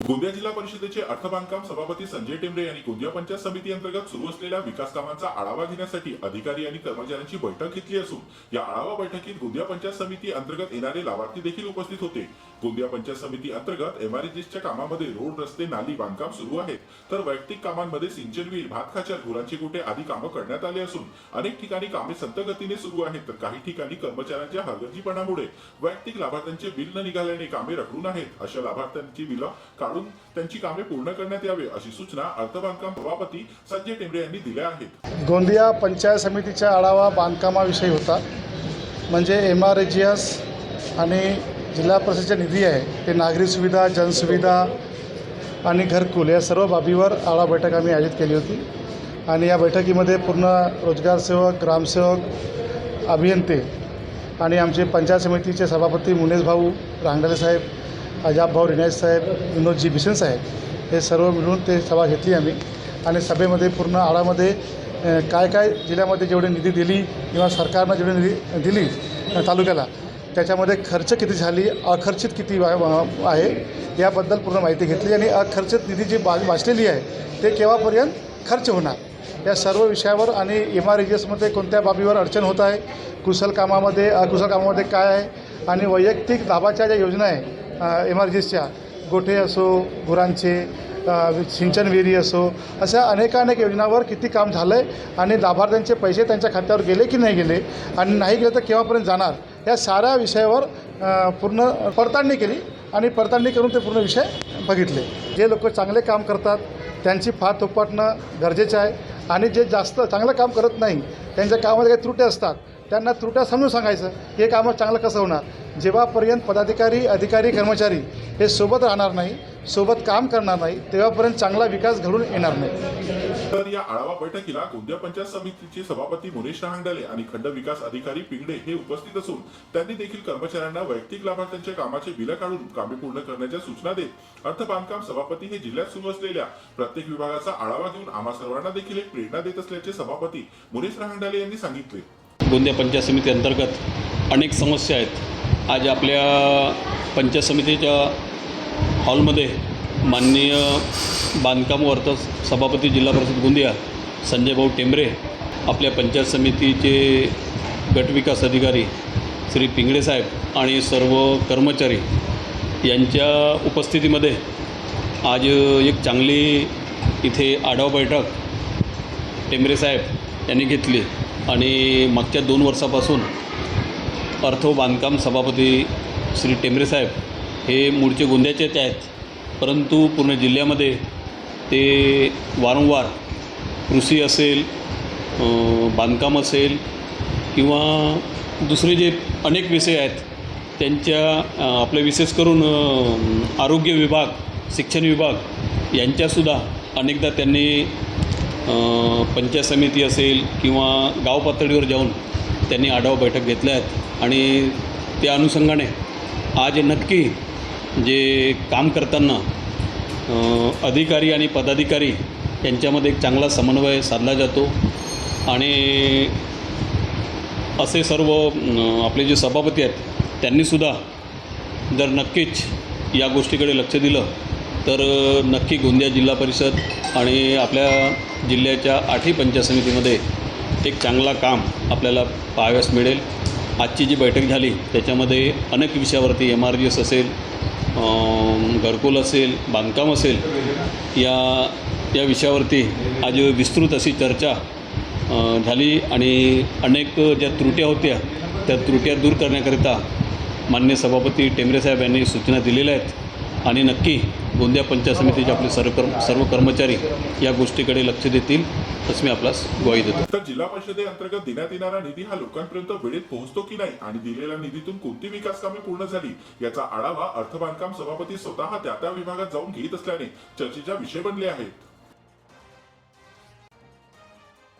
गोंदिया जिल्हा परिषदेचे अर्थबांधकाम सभापती संजय टेंबरे यांनी गोंदिया पंचायत समिती अंतर्गत सुरू असलेल्या विकास कामांचा आढावा घेण्यासाठी अधिकारी आणि कर्मचाऱ्यांची बैठक घेतली असून या आढावा बैठकीत गोंदिया पंचायत समिती अंतर्गत येणारे लाभार्थी देखील उपस्थित होते. गोंदिया पंचायत समिती अंतर्गत एमआरएजीच्या कामामध्ये रोड रस्ते नाली बांधकाम सुरू आहेत. तर वैयक्तिक कामांमध्ये सिंचन विहीर भात खाचर गुरांची गोटे आदी कामं करण्यात आली असून अनेक ठिकाणी कामे संत गतीने सुरू आहेत. तर काही ठिकाणी कर्मचाऱ्यांच्या हलगर्जीपणामुळे वैयक्तिक लाभार्थ्यांचे बिल न निघाल्याने कामे रखडून आहेत. अशा लाभार्थ्यांची बिलं काढून त्यांची कामे पूर्ण करण्यात यावे अशी सूचना अर्थबांधकाम सभापती संजय टेंबरे यांनी दिल्या आहेत. गोंदिया पंचायत समितीचा आढावा बांधकामाविषयी होता. म्हणजे एम आर जी एस आणि जिल्हा परिषदेचा निधी आहे. ते नागरी सुविधा जनसुविधा आणि घरकुल या सर्व बाबीवर आढावा बैठक आम्ही आयोजित केली होती. आणि या बैठकीमध्ये पूर्ण रोजगारसेवक ग्रामसेवक अभियंते आणि आमचे पंचायत समितीचे सभापती मुनेश भाऊ रांगडले साहेब अजाब भाऊ रिनायत साहेब विनोदजी भिसन साहेब हे सर्व मिळून ते सभा घेतली आम्ही. आणि सभेमध्ये पूर्ण आळामध्ये काय काय जिल्ह्यामध्ये जेवढी निधी दिली किंवा सरकारनं जेवढी निधी दिली तालुक्याला त्याच्यामध्ये खर्च किती झाली अखर्चित किती आहे याबद्दल पूर्ण माहिती घेतली. आणि अखर्चित निधी जी बा वाचलेली आहे ते केव्हापर्यंत खर्च होणार? या सर्व विषयावर आणि एम आर एजएसमध्ये कोणत्या बाबीवर अडचण होत आहे? कुशल कामामध्ये अकुशल कामामध्ये काय आहे? आणि वैयक्तिक लाभाच्या ज्या योजना आहे इमर्जन्सीच्या गोठे असो गुरांचे सिंचन विहिरी असो अशा अनेकानेक योजनावर किती काम झालं आहे आणि लाभार्थ्यांचे पैसे त्यांच्या खात्यावर गेले की नाही गेले आणि नाही गेले तर केव्हापर्यंत जाणार? या साऱ्या विषयावर पूर्ण पडताळणी केली आणि पडताळणी करून ते पूर्ण विषय बघितले. जे लोक चांगले काम करतात त्यांची फार थोपटणं गरजेचं आहे आणि जे जास्त चांगलं काम करत नाही त्यांच्या कामामध्ये काही त्रुट्या असतात त्यांना त्रुट्या समजून सांगायचं हे कामं चांगलं कसं होणार? जेव्हापर्यंत पदाधिकारी अधिकारी कर्मचारी हे सोबत राहणार नाही सोबत काम करणार नाही तेव्हापर्यंत चांगला विकास घडून येणार नाही. तर या आढावा बैठकीला गोंदिया पंचायत समितीचे सभापती मुनेश रहांगडले आणि खंड विकास अधिकारी पिंगडे हे उपस्थित असून त्यांनी देखील कर्मचाऱ्यांना वैयक्तिक लाभार्थ्यांच्या कामाचे बिलं काढून कामे पूर्ण करण्याच्या सूचना देत अर्थ बांधकाम सभापती हे जिल्ह्यात सुरू असलेल्या प्रत्येक विभागाचा आढावा घेऊन आम्हा सर्वांना देखील एक प्रेरणा देत असल्याचे सभापती मुनेश रहांगडले यांनी सांगितले. गोंदिया पंचायत समिती अंतर्गत अनेक समस्या आहेत. आज आपल्या पंचायत समितीच्या हॉलमध्ये माननीय बांधकाम व सभापती जिल्हा परिषद गोंदिया संजय भाऊ टेंबरे आपल्या पंचायत समितीचे गटविकास अधिकारी श्री पिंगळे साहेब आणि सर्व कर्मचारी यांच्या उपस्थितीमध्ये आज एक चांगली इथे आढावा बैठक टेंबरे साहेब यांनी घेतली आणि मागच्या दोन वर्षापासून अर्थ बांधकाम सभापती श्री टेंबरे साहेब हे मूळचे गोंद्याचेच आहेत. परंतु पूर्ण जिल्ह्यामध्ये ते वारंवार कृषी असेल बांधकाम असेल किंवा दुसरे जे अनेक विषय आहेत त्यांच्या आपले विशेष करून आरोग्य विभाग शिक्षण विभाग यांच्यासुद्धा अनेकदा त्यांनी पंचायत समिती असेल किंवा गाव पातळीवर जाऊन त्यांनी आढावा बैठक घेतल्या आहेत. आणि त्या अनुषंगाने आज नक्की जे काम करताना अधिकारी आणि पदाधिकारी यांच्यामध्ये एक चांगला समन्वय साधला जातो. आणि असे सर्व आपले जे सभापती आहेत त्यांनीसुद्धा जर नक्कीच या गोष्टीकडे लक्ष दिलं तर नक्की गोंदिया जिल्हा परिषद आणि आपल्या जिल्ह्याच्या आठही पंचायत समितीमध्ये एक चांगला काम आपल्याला पाहाव्यास मिळेल. आजची जी बैठक झाली त्याच्यामध्ये अनेक विषयावरती एम आर जी एस असेल घरकुल असेल बांधकाम असेल या या विषयावरती आज विस्तृत अशी चर्चा झाली आणि अनेक ज्या त्रुट्या होत्या त्या त्रुट्या दूर करण्याकरिता मान्य सभापती टेंबरे साहेब यांनी सूचना दिलेल्या आहेत. आणि नक्की गोंदिया पंचायत समितीचे आपले सर्व कर्म सर्व कर्मचारी या गोष्टीकडे लक्ष देतील असं मी आपल्यास ग्वाही देतो. तर जिल्हा परिषदेअंतर्गत देण्यात येणारा निधी हा लोकांपर्यंत वेळेत पोहोचतो की नाही आणि दिलेल्या निधीतून कोणती विकास कामे पूर्ण झाली याचा आढावा अर्थ बांधकाम सभापती स्वतः त्या त्या विभागात जाऊन घेत असल्याने चर्चेचा विषय बनले आहेत.